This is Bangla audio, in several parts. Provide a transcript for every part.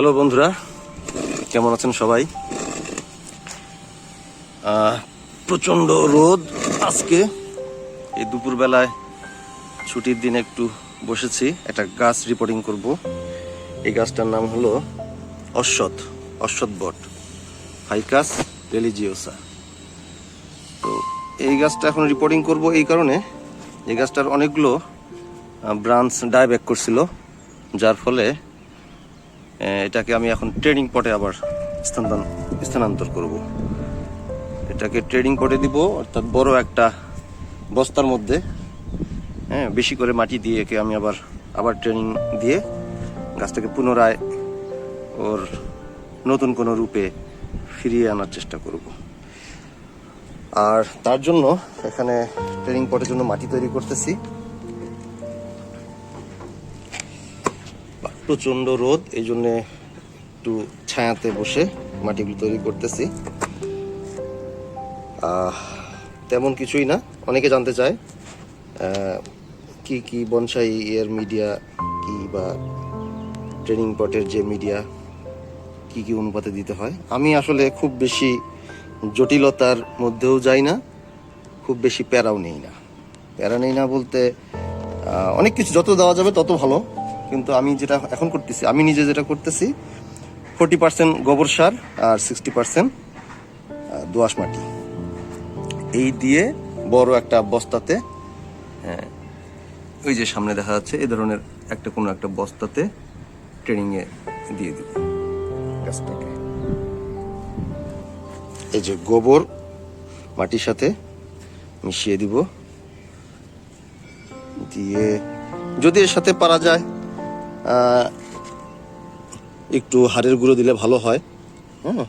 হ্যালো বন্ধুরা, কেমন আছেন সবাই? প্রচণ্ড রোদ আজকে। এই দুপুরবেলায় ছুটির দিনে একটু বসেছি, একটা গাছ রিপোর্টিং করব। এই গাছটার নাম হলো অশ্বত অশ্বত বট, ফাইকাস রেলিজিওসা তো এই গাছটা এখন রিপোর্টিং করব এই কারণে। এই গাছটার অনেকগুলো ব্রাঞ্চ ডাইব্যাক করছিল, যার ফলে এটাকে আমি এখন ট্রেডিং পটে আবার স্থানান্তর স্থানান্তর করব। এটাকে ট্রেডিং পটে দিব, অর্থাৎ বড় একটা বস্তার মধ্যে হ্যাঁ বেশি করে মাটি দিয়ে একে আমি আবার আবার ট্রেনিং দিয়ে গাছটাকে পুনরায় ওর নতুন কোনো রূপে ফিরিয়ে আনার চেষ্টা করব। আর তার জন্য এখানে ট্রেনিং পটের জন্য মাটি তৈরি করতেছি। প্রচণ্ড রোদ এই জন্যে একটু ছায়াতে বসে মাটিগুলো তৈরি করতেছি। তেমন কিছুই না, অনেকে জানতে চায় কি কি বনসাই এর মিডিয়া, কি বা ট্রেনিং পটের যে মিডিয়া, কি কি অনুপাতে দিতে হয়। আমি আসলে খুব বেশি জটিলতার মধ্যেও যাই না, খুব বেশি প্যারাও নেই না। প্যারা নেই না বলতে অনেক কিছু যত দেওয়া যাবে তত ভালো। কিন্তু আমি যেটা এখন করতেছি আমি নিজে যেটা করতেছি ফোর্টি পার্সেন্ট গোবর সার আর সিক্সটি পার্সেন্ট দোআঁশ মাটি। এই দিয়ে বড় একটা বস্তাতে হ্যাঁ, ওই যে সামনে দেখা যাচ্ছে এ ধরনের একটা কোনো একটা বস্তাতে ট্রেনিংয়ে দিয়ে দিব। গাছটাকে। এই যে গোবর মাটির সাথে মিশিয়ে দিব। দিয়ে যদি এর সাথে পারা যায় একটু হাড়ের গুঁড়ো দিলে ভালো হয় হ্যাঁ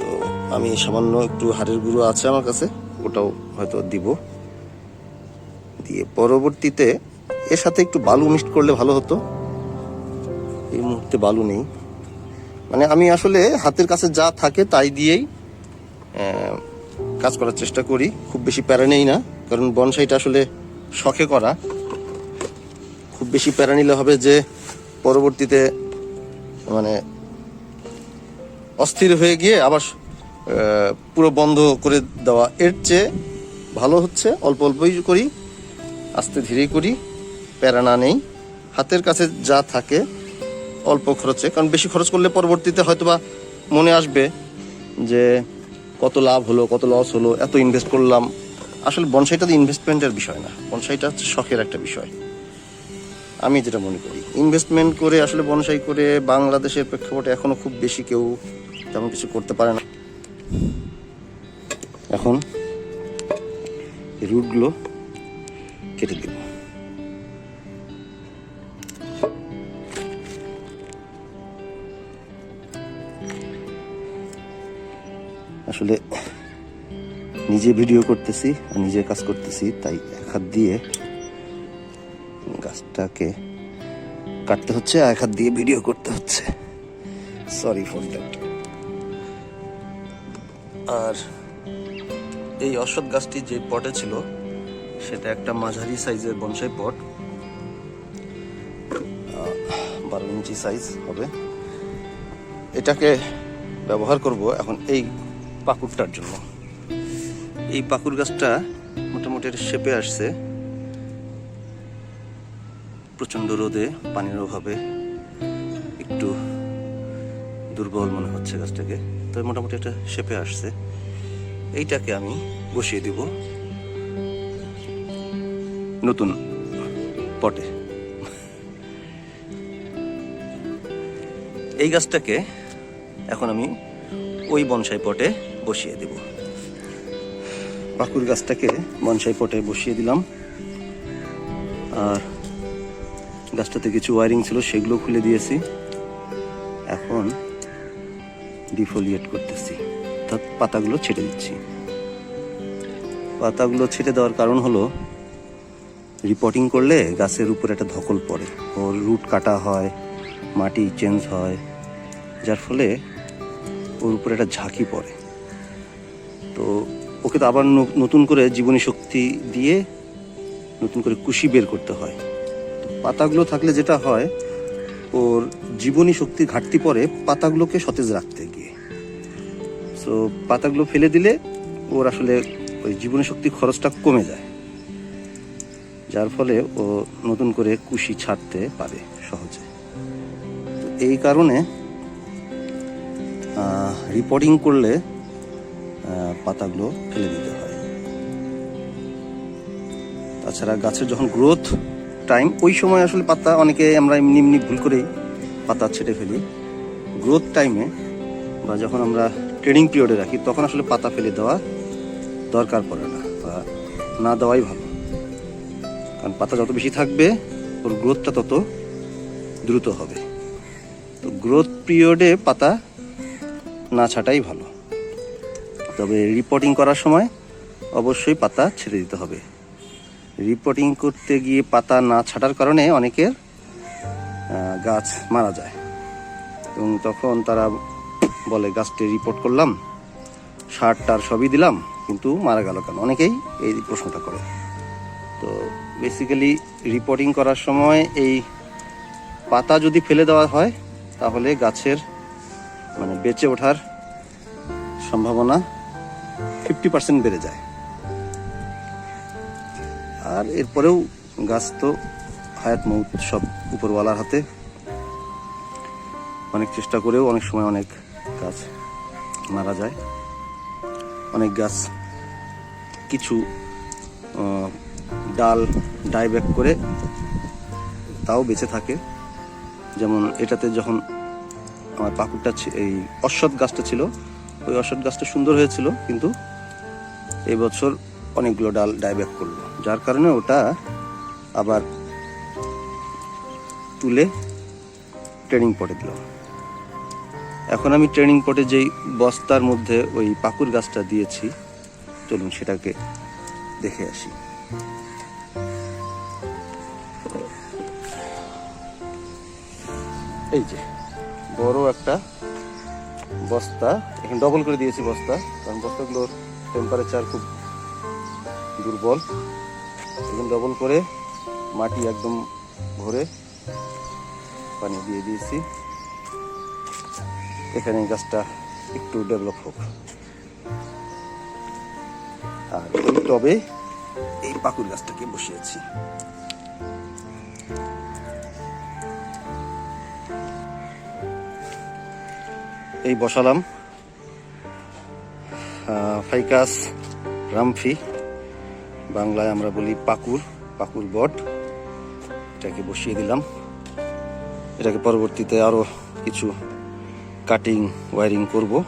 তো আমি সামান্য একটু হাড়ের গুঁড়ো আছে আমার কাছে, ওটাও হয়তো দিব। দিয়ে পরবর্তীতে এর সাথে একটু বালু মিক্সড করলে ভালো হতো। এই মুহূর্তে বালু নেই। মানে আমি আসলে হাতের কাছে যা থাকে তাই দিয়েই কাজ করার চেষ্টা করি। খুব বেশি প্যারা নেই না, কারণ বনসাইটা আসলে শখে করা। বেশি প্যারা নিলে হবে যে পরবর্তীতে মানে অস্থির হয়ে গিয়ে আবার পুরো বন্ধ করে দেওয়া। এর চেয়ে ভালো হচ্ছে অল্প অল্পই করি, আস্তে ধীরেই করি, প্যারা না নেই। হাতের কাছে যা থাকে অল্প খরচে, কারণ বেশি খরচ করলে পরবর্তীতে হয়তোবা মনে আসবে যে কত লাভ হলো, কত লস হলো, এত ইনভেস্ট করলাম। আসলে বনসাইটা তো ইনভেস্টমেন্টের বিষয় না। বনসাইটা শখের একটা বিষয়। আমি যেটা মনে করি ইনভেস্টমেন্ট করে আসলে বনসাই করে বাংলাদেশের প্রেক্ষাপটে এখনও খুব বেশি কেউ তেমন কিছু করতে পারে না। এখন রুটগুলো কেটে দিব। আসলে নিজে ভিডিও করতেছি আর নিজে কাজ করতেছি, তাই এক হাত দিয়ে গাছটাকে কাটতে হচ্ছে এক হাত দিয়ে ভিডিও করতে হচ্ছে। সরি দ্যাট আর এই অশ্বত্থ গাছটি যে পটে ছিল, সেটা একটা মাঝারি সাইজের বনসাই পট। বারো ইঞ্চি সাইজ হবে। এটাকে ব্যবহার করব এখন এই পাকুরটার জন্য। এই পাকুর গাছটা মোটামুটি শেপে আসছে। প্রচণ্ড রোদে পানির অভাবে একটু দুর্বল মনে হচ্ছে গাছটাকে। তবে মোটামুটি একটা শেপে আসছে। এইটাকে আমি বসিয়ে দিব নতুন পটে। এই গাছটাকে এখন আমি ওই বনসাই পটে বসিয়ে দেব। পাকুর গাছটাকে বনসাই পটে বসিয়ে দিলাম। আর গাছটাতে কিছু ওয়ারিং ছিল, সেগুলো খুলে দিয়েছি। এখন ডিফোলিয়েট করতেছি। অর্থাৎ পাতাগুলো ছেটে দিচ্ছি। পাতাগুলো ছেটে দেওয়ার কারণ হলো রিপোর্টিং করলে গাছের উপরে একটা ধকল পড়ে। ওর রুট কাটা হয়, মাটি চেঞ্জ হয়, যার ফলে ওর উপরে একটা ঝাঁকি পড়ে। তো ওকে তো আবার নতুন করে জীবনী শক্তি দিয়ে নতুন করে কুশি বের করতে হয়। পাতাগুলো থাকলে যেটা হয়, ওর জীবনী শক্তি ঘাটতি পড়ে পাতাগুলোকে সতেজ রাখতে গিয়ে। সো পাতাগুলো ফেলে দিলে ওর আসলে ওই জীবনী শক্তির খরচটা কমে যায়। যার ফলে ও নতুন করে কুশি ছাড়তে পারে সহজে। তো এই কারণে রিপোর্টিং করলে পাতাগুলো ফেলে দিতে হয়। তাছাড়া গাছের যখন গ্রোথ টাইম ওই সময় আসলে পাতা অনেকে আমরা এমনি এমনি ভুল করেই পাতা ছেটে ফেলি। গ্রোথ টাইমে বা যখন আমরা ট্রেনিং পিরিয়ডে রাখি, তখন আসলে পাতা ফেলে দেওয়া দরকার পড়ে না বা না দেওয়াই ভালো। কারণ পাতা যত বেশি থাকবে, ওর গ্রোথটা তত দ্রুত হবে। তো গ্রোথ পিরিয়ডে পাতা না ছাটাই ভালো। তবে রিপোর্টিং করার সময় অবশ্যই পাতা ছেড়ে দিতে হবে। রিপোর্টিং করতে গিয়ে পাতা না ছাটার কারণে অনেকের গাছ মারা যায়। এবং তখন তারা বলে, গাছটি রিপোর্ট করলাম সার টার সবই দিলাম, কিন্তু মারা গেল কেন? অনেকেই এই প্রশ্নটা করে। তো বেসিক্যালি রিপোর্টিং করার সময় এই পাতা যদি ফেলে দেওয়া হয়, তাহলে গাছের মানে বেঁচে ওঠার সম্ভাবনা ফিফটি পার্সেন্ট বেড়ে যায়। আর এরপরেও গাছ তো হায়াত মৌত সব উপরওয়ালার হাতে। অনেক চেষ্টা করেও অনেক সময় অনেক গাছ মারা যায়। অনেক গাছ কিছু ডাল ডাইব্যাক করে তাও বেঁচে থাকে। যেমন এটাতে যখন আমার পাকুরটা ছি- এই অশ্বত্থ গাছটা ছিল, ওই অশ্বত্থ গাছটা সুন্দর হয়েছিল, কিন্তু এই বছর অনেকগুলো ডাল ডাইব্যাক করল। যার কারণে ওটা আবার তুলে ট্রেনিং পটে দিল। এখন আমি ট্রেনিং পটে যেই বস্তার মধ্যে ওই পাকুর গাছটা দিয়েছি, চলুন সেটাকে দেখে আসি। এই যে, বড় একটা বস্তা, এখানে ডবল করে দিয়েছি বস্তা, কারণ বস্তাগুলোর টেম্পারেচার খুব দুর্বল। এখন ডবল করে মাটি একদম ভরে পানি দিয়ে দিয়েছি। এখানে গাছটা একটু ডেভেলপ হোক। আর ওই টবে এই পাকুর গাছটাকে বসিয়েছি। এই বসালাম ফাইকাস, রামফি। বাংলায় আমরা বলি পাকুর পাকুর বট। এটাকে বসিয়ে দিলাম। এটাকে পরবর্তীতে আরও কিছু কাটিং ওয়ারিং করব।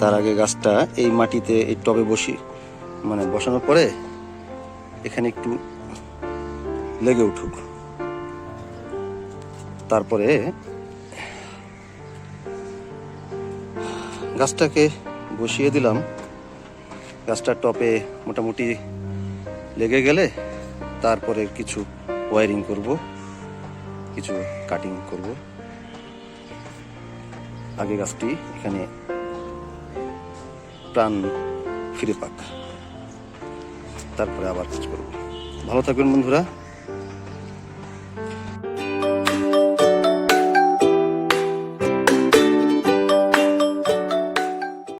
তার আগে গাছটা এই মাটিতে এই টবে বসি মানে বসানোর পরে এখানে একটু লেগে উঠুক। তারপরে গাছটাকে বসিয়ে দিলাম। গাছটার টপে মোটামুটি লেগে গেলে তারপরে কিছু ওয়ারিং করব, কিছু কাটিং করব। আগে গাছটি এখানে প্রাণ ফিরে পাক। তারপরে আবার কাজ করব। ভালো থাকবেন বন্ধুরা।